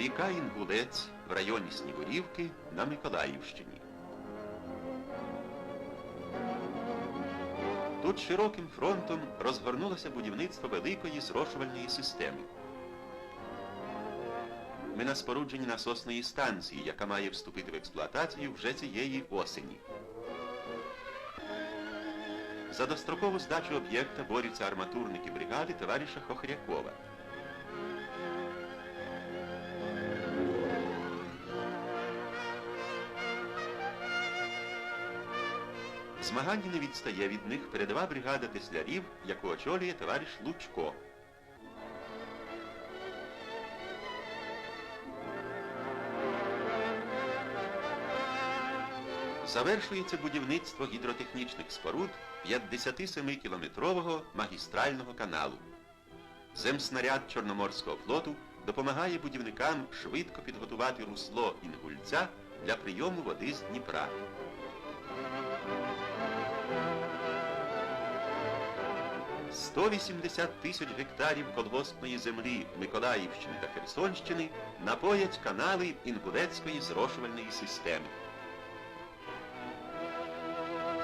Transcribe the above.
Ріка Інгулець в районі Снігурівки на Миколаївщині. Тут широким фронтом розгорнулося будівництво великої зрошувальної системи. Ми на спорудженні насосної станції, яка має вступити в експлуатацію вже цієї осені. За дострокову здачу об'єкта борються арматурники бригади товариша Хохрякова. Змагання не відстає від них передова бригада теслярів, яку очолює товариш Лучко. Завершується будівництво гідротехнічних споруд 57-кілометрового магістрального каналу. Земснаряд Чорноморського флоту допомагає будівникам швидко підготувати русло Інгульця для прийому води з Дніпра. – 180 тисяч гектарів колгоспної землі Миколаївщини та Херсонщини напоять канали Інгулецької зрошувальної системи.